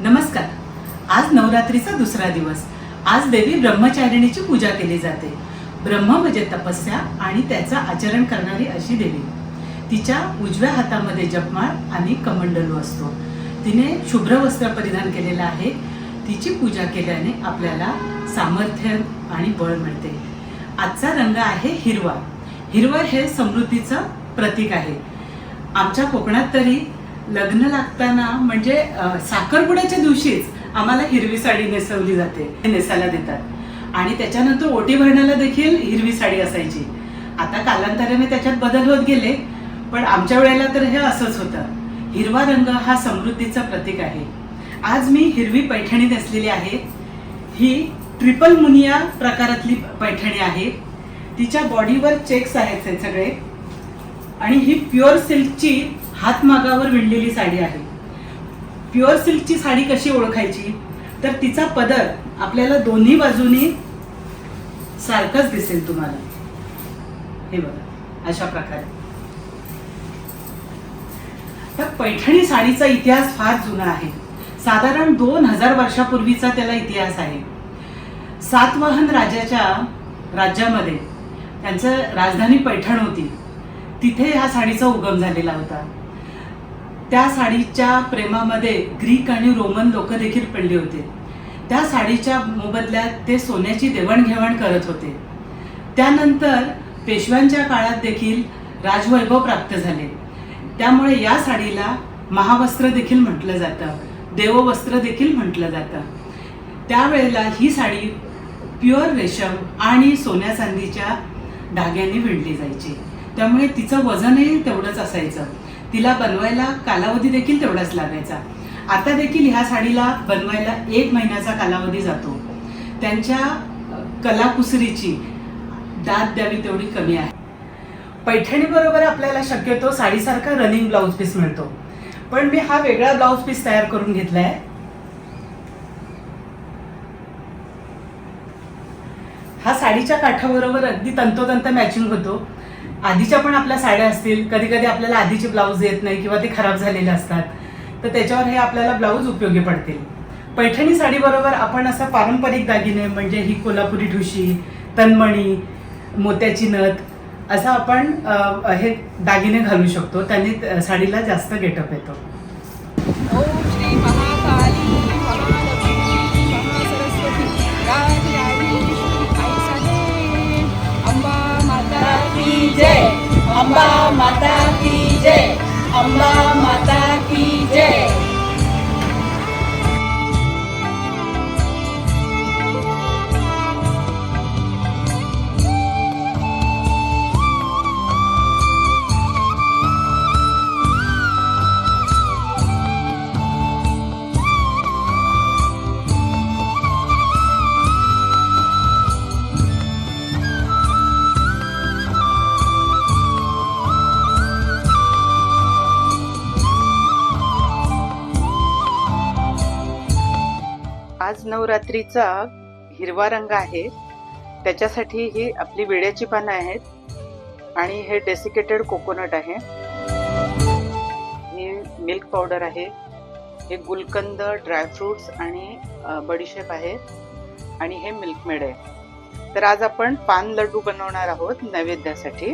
नमस्कार. आज नवरात्रीचा दुसरा दिवस. आज देवी ब्रह्मचारिणीची पूजा केली जाते. ब्रह्म म्हणजे तपस्या आणि त्याचं आचरण करणारी अशी देवी. तिच्या उजव्या हातामध्ये जपमाळ आणि कमंडलू असतो. तिने शुभ्र वस्त्र परिधान केलेलं आहे. तिची पूजा केल्याने आपल्याला सामर्थ्य आणि बळ मिळते. आजचा रंग आहे हिरवा. हिरवा हे समृद्धीचं प्रतीक आहे. आमच्या कोकणात तरी लग्न लागताना म्हणजे साखरपुड्याच्या दिवशीच आम्हाला हिरवी साडी नेसवली जाते. हे नेसायला देतात. आणि त्याच्यानंतर ओटी भरण्याला देखील हिरवी साडी असायची. आता कालांतराने त्याच्यात बदल होत गेले पण आमच्या वेळेला तर हे असंच होतं. हिरवा रंग हा समृद्धीचं प्रतीक आहे. आज मी हिरवी पैठणी नेसलेली आहे. ही ट्रिपल मुनिया प्रकारातली पैठणी आहे. तिच्या बॉडीवर चेक्स आहेत हे सगळे. आणि ही प्युअर सिल्कची हातमागावर विणलेली साडी आहे. प्युअर सिल्कची साडी कशी ओळखायची? तर तिचा पदर आपल्याला दोन्ही बाजूनी सारखंच दिसेल तुम्हाला. हे बघा अशा प्रकारे. तर पैठणी साडीचा इतिहास फार जुना आहे. साधारण दोन हजार वर्षापूर्वीचा त्याला इतिहास आहे. सातवाहन राजाच्या राज्यामध्ये त्यांचं राजधानी पैठण होती. तिथे ह्या साडीचा उगम झालेला होता. त्या साडीच्या प्रेमामध्ये ग्रीक आणि रोमन लोक देखील पडले होते. त्या साडीच्या मोबदल्यात ते सोन्याची देवाणघेवाण करत होते. त्यानंतर पेशव्यांच्या काळात देखील राजवैभव प्राप्त झाले. त्यामुळे या साडीला महावस्त्र देखील म्हटलं जातं. देववस्त्र देखील म्हटलं जातं. त्यावेळेला ही साडी प्युअर रेशम आणि सोन्या चांदीच्या धाग्याने विणली जायची. त्यामुळे तिचं वजनही तेवढंच असायचं. तिला बनवायला कालावधी देखील तेवढाच लागायचा. आता देखील ह्या साडीला बनवायला एक महिन्याचा कालावधी जातो. त्यांच्या कलाकुसरीची दाद द्यावी तेवढी कमी आहे. पैठणीबरोबर आपल्याला शक्यतो साडीसारखा रनिंग ब्लाऊज पीस मिळतो. पण मी हा वेगळा ब्लाऊज पीस तयार करून घेतलाय. हा साडीच्या काठाबरोबर अगदी तंतोतंत मॅचिंग होतो. आधीच्या पण आपल्या साड्या असतील कधी कधी आपल्याला आधीचे ब्लाऊज येत नाही किंवा ते खराब झालेले असतात तर त्याच्यावर हे आपल्याला ब्लाऊज उपयोगी पडतील. पैठणी साडीबरोबर आपण असं पारंपरिक दागिने म्हणजे ही कोल्हापुरी ठुशी तन्मणी मोत्याची नथ असं आपण हे दागिने घालू शकतो. त्याने साडीला जास्त गेटअप येतो. Allah आज नवरात्रीचा हिरवा रंग आहे. त्याच्यासाठी ही आपली विड्याची पानं आहेत आणि हे डेसिकेटेड कोकोनट आहे. ही मिल्क पावडर आहे. हे गुलकंद ड्रायफ्रुट्स आणि बडीशेप आहे आणि हे मिल्कमेड आहे. तर आज आपण पान लड्डू बनवणार आहोत नैवेद्यासाठी.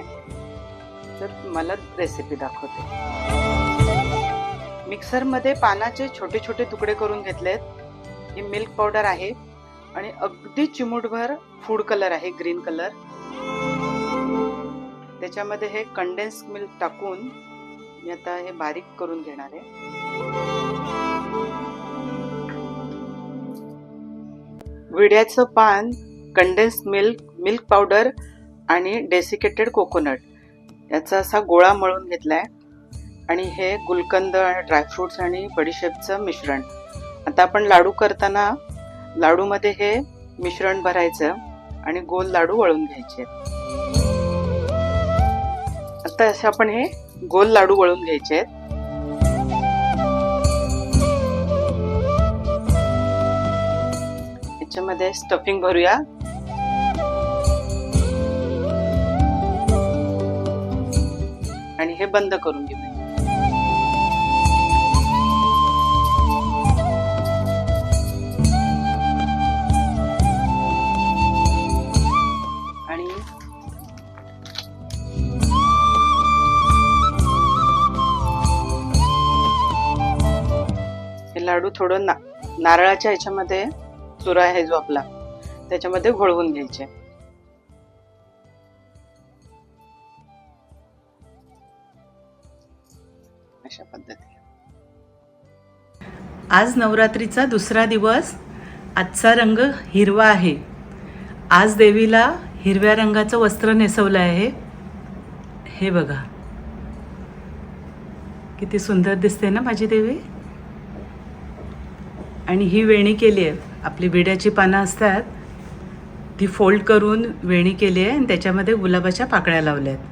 तर मला रेसिपी दाखवते. मिक्सरमध्ये पानाचे छोटे छोटे तुकडे करून घेतलेत. ही मिल्क पावडर आहे आणि अगदी चिमूटभर फूड कलर आहे ग्रीन कलर त्याच्यामध्ये हे कंडेन्स मिल्क टाकून मी आता हे बारीक करून घेणार आहे. विड्याचं पान कंडेन्स मिल्क मिल्क पावडर आणि डेसिकेटेड कोकोनट याचा असा गोळा मळून घेतलाय. आणि हे गुलकंद आणि ड्रायफ्रुट्स आणि बडीशेपचं मिश्रण. आता आपण लाडू करताना लाडूमध्ये हे मिश्रण भरायचं आणि गोल लाडू वळून घ्यायचे. आता असे आपण हे गोल लाडू वळून घ्यायचे आहेत. याच्यामध्ये स्टफिंग भरूया. आणि हे बंद करून घेऊया. लाडू थोडं ना नारळाच्या ह्याच्यामध्ये चुरा आहे जो आपला त्याच्यामध्ये घोळवून घ्यायचे. अशा पद्धतीने. आज नवरात्रीचा दुसरा दिवस आजचा रंग हिरवा आहे. आज देवीला हिरव्या रंगाचं वस्त्र नेसवलं आहे हे बघा. किती सुंदर दिसते ना माझी देवी? आणि ही वेणी केली आहे. आपली विड्याची पानं असतात ती फोल्ड करून वेणी केली आहे आणि त्याच्यामध्ये गुलाबाच्या पाकळ्या लावल्या आहेत.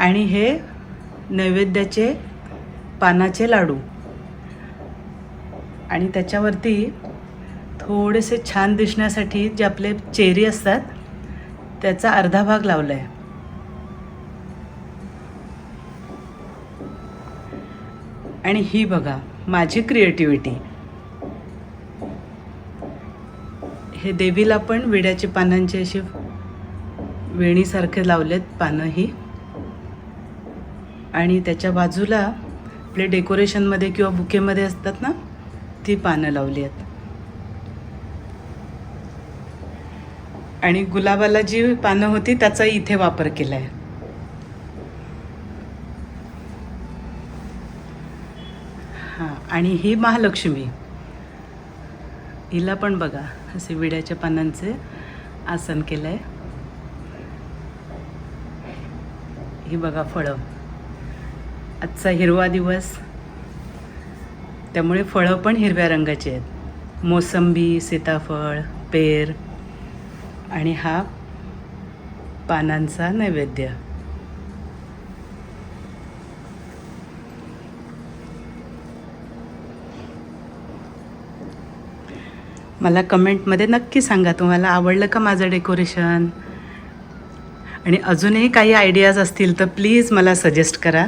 आणि हे नैवेद्याचे पानाचे लाडू. आणि त्याच्यावरती थोडेसे छान दिसण्यासाठी जे आपले चेरी असतात त्याचा अर्धा भाग लावला आहे आणि ही बघा माझी क्रिएटिव्हिटी हे देवीला पण विड्याचे पानांचे असे वेणीसारखे लावलेत पानं ही आणि त्याच्या बाजूला आपले डेकोरेशनमध्ये किंवा बुकेमध्ये असतात ना ती पानं लावली आहेत. आणि गुलाबाला जी पानं होती त्याचा इथे वापर केला आहे हां आणि ही महालक्ष्मी. हिला पण बघा असे विड्याच्या पानांचे आसन केलं आहे ही बघा फळं. आजचा हिरवा दिवस. त्यामुळे फळं पण हिरव्या रंगाची आहेत. मोसंबी सीताफळ पेर आणि हा पानांचा नैवेद्य. मला कमेंटमध्ये नक्की सांगा तुम्हाला आवडलं का माझं डेकोरेशन? आणि अजूनही काही आयडियाज असतील तर प्लीज मला सजेस्ट करा.